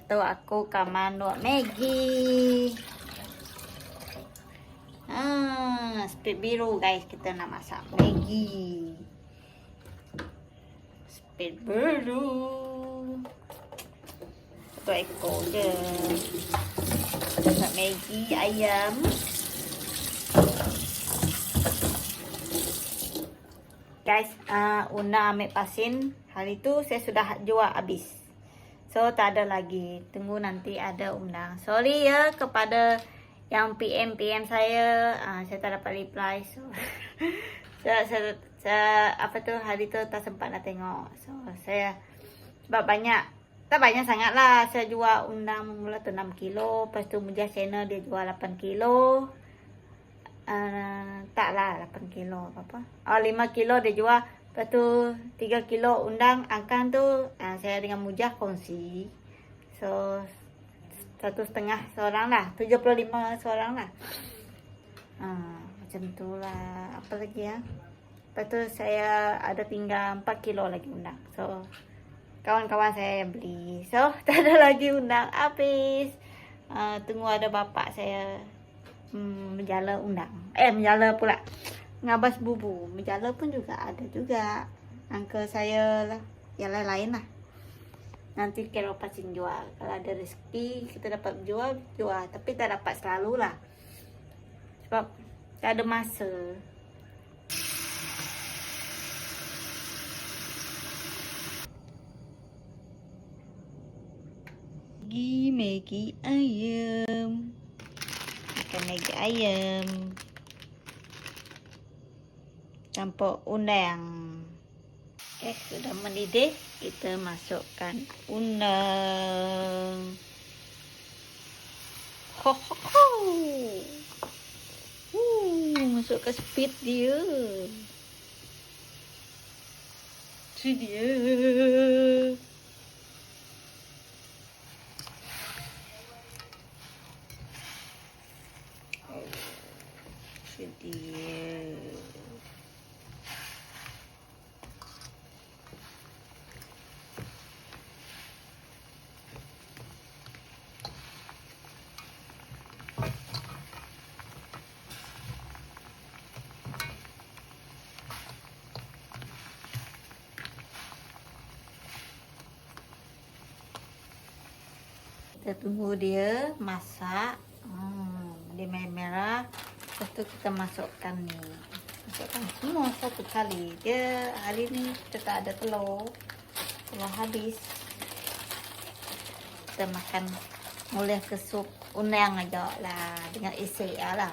Itu aku akan buat Maggi. Ah, speed biru guys kita nak masak Maggi. Speed biru. Satu ekor je. Masak Maggi ayam. Guys, uh, Una ambil pasin. Hari tu saya sudah jual habis. So, tak ada lagi. Tunggu nanti ada undang. Sorry ya kepada yang PM-PM saya. Uh, saya tak dapat reply. So, saya, saya, saya, apa tu, hari tu tak sempat nak tengok. So, saya, sebab banyak, tak banyak sangat lah. Saya jual undang mula tu 6 kilo. Lepas tu Mujah Channel dia jual 8 kilo. Uh, tak lah 8 kilo apa-apa. Oh 5 kilo dia jual. Lepas tu 3 kilo undang angkang tu uh, saya dengan Mujah kongsi. So satu setengah seorang lah. 75 seorang lah. Uh, macam tu lah. Apa lagi ya? Lepas tu saya ada tinggal 4 kilo lagi undang. So kawan-kawan saya yang beli. So tak ada lagi undang. Habis. Uh, tunggu ada bapak saya hmm, menjala undang. Eh, menjala pula. Ngabas bubu. Menjala pun juga ada juga. Angka saya lah. Yang lain-lain lah. Nanti kalau pasin jual. Kalau ada rezeki, kita dapat jual, jual. Tapi tak dapat selalu lah. Sebab tak ada masa. Maggi, Maggi ayam makan Maggi ayam campur undang okay, sudah mendidih kita masukkan undang ho ho ho. Uh, masukkan speed dia. Tu dia. Kita tunggu dia masak. Hmm, dia merah-merah. Lepas tu kita masukkan ni. Masukkan semua satu kali. Dia hari ni kita tak ada telur. Telur habis. Kita makan mulai ke sup undang aja lah. Dengan isi lah.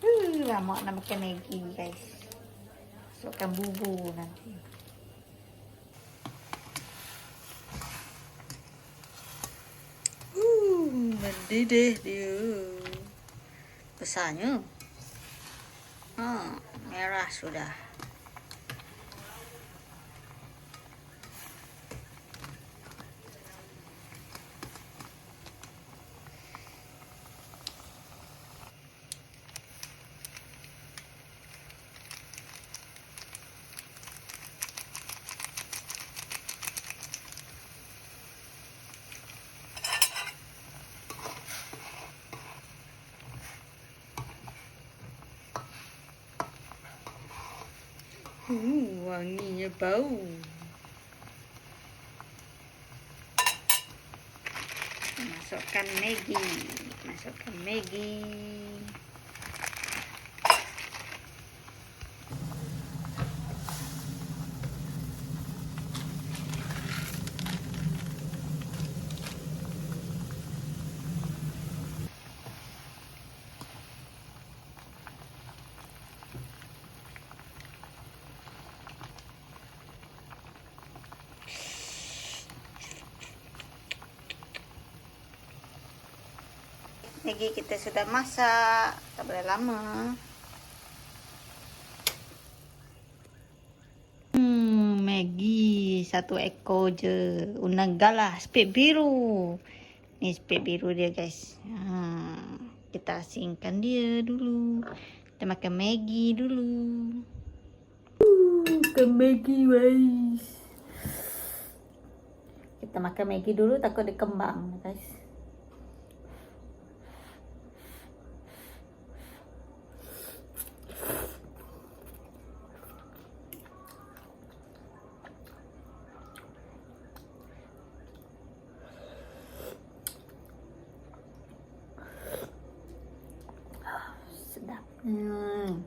Uh, lama nak makan Maggi guys. Masukkan bubu nanti. Uh, mendidih dia besarnya. Ha, merah sudah. Uh, wanginya bau. Masukkan Maggi. Masukkan Maggi. Maggi kita sudah masak. Tak boleh lama. Hmm, Maggi satu ekor je. Undang galah spek biru. Ni spek biru dia guys. Ha, kita asingkan dia dulu. Kita makan Maggi dulu. Uh, makan Maggi guys. Kita kita makan Maggi dulu takut dia kembang guys. 음.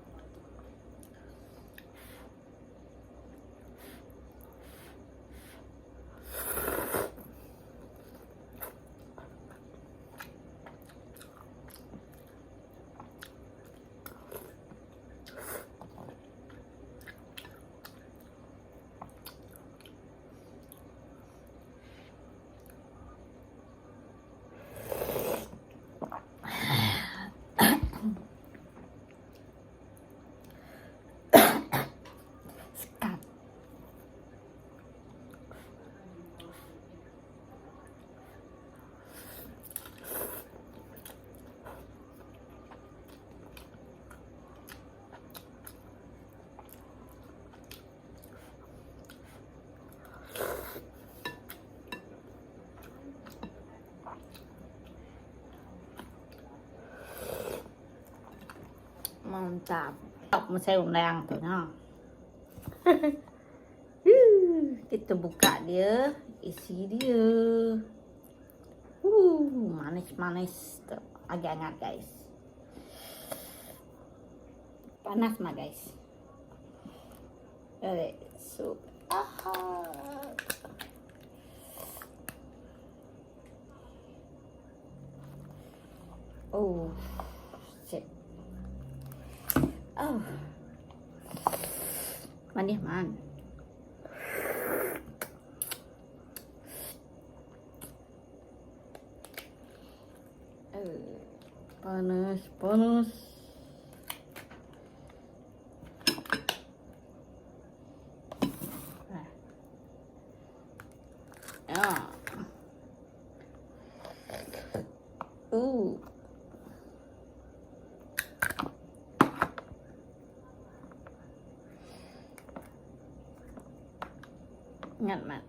Mantap. Tak saya undang tu nah. Kita buka dia, isi dia. Uh, manis-manis. tu. Agak hangat guys. Panas mah guys. Alright, so aha. Oh. Oh. Manis man. Eh, Panas, panas. Ah. Ya. Uh. Ingat mat.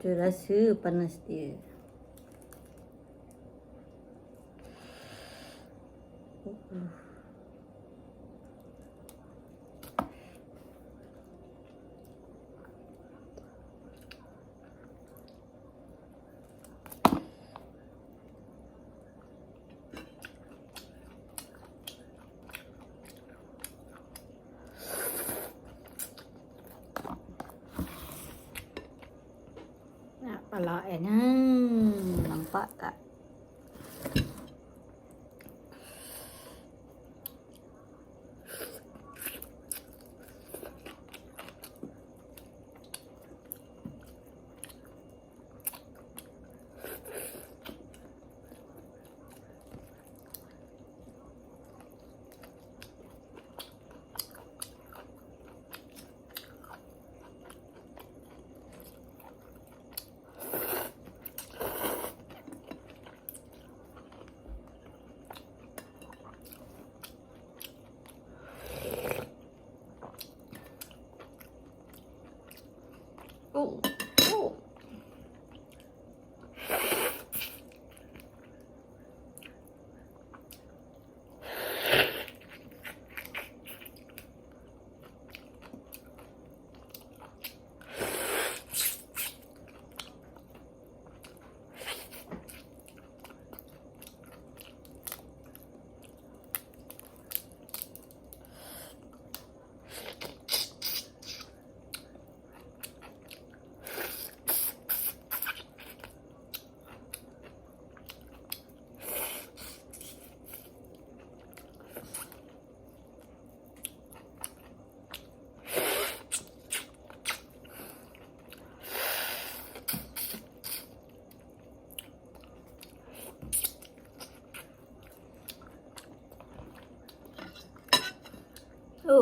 Dia rasa panas dia. Nak pala eh. Hmm, nampak tak? Oh,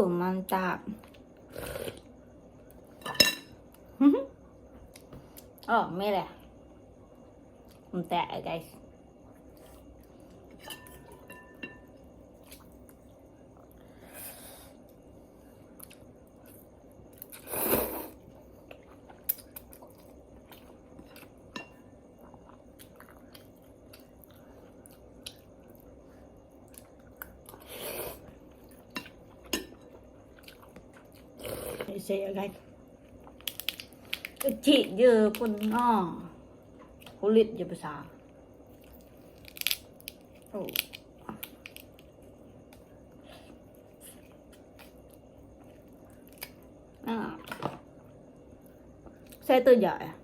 มมันจะอ๋อไม่แหละมันแตะไอ้ guys. Saya guys. Kecil je pun ha. Kulit je besar. Oh. Ha. Saya tunjuk ya. Hmm.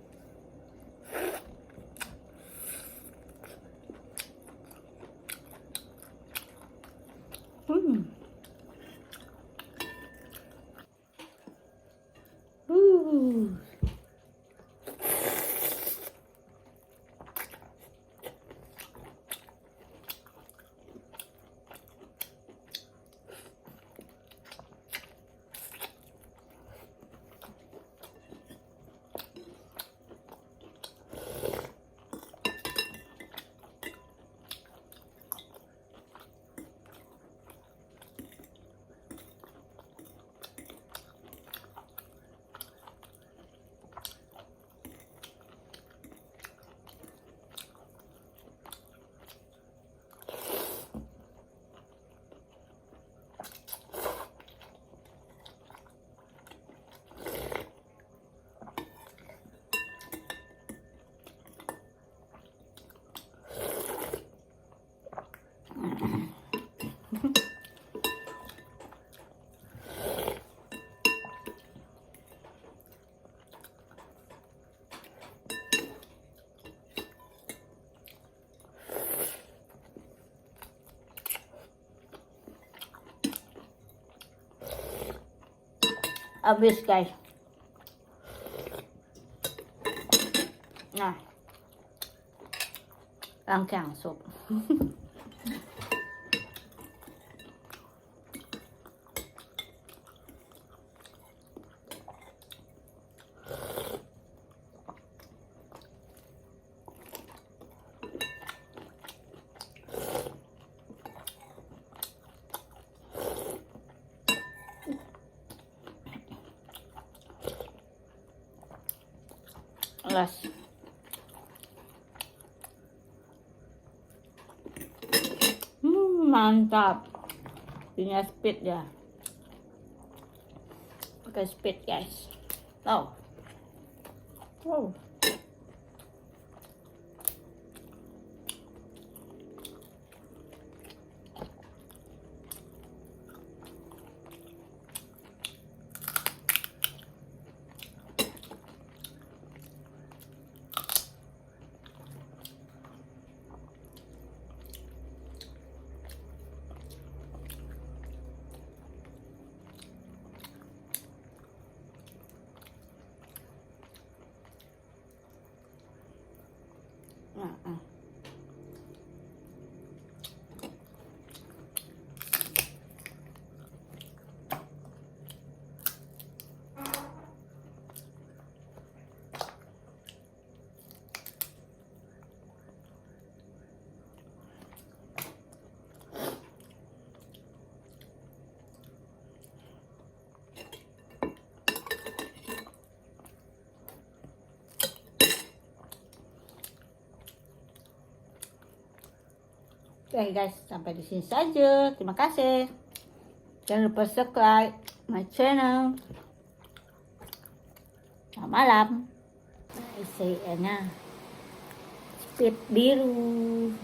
เอาวิสไก่นะล้างแข็งสุก Alas. Hmm, mantap. Punya speed dia. Pakai speed guys. Tahu. Oh. Ah, ah. Okay guys, sampai di sini saja. Terima kasih. Jangan lupa subscribe my channel. Selamat malam. Isiannya speed biru.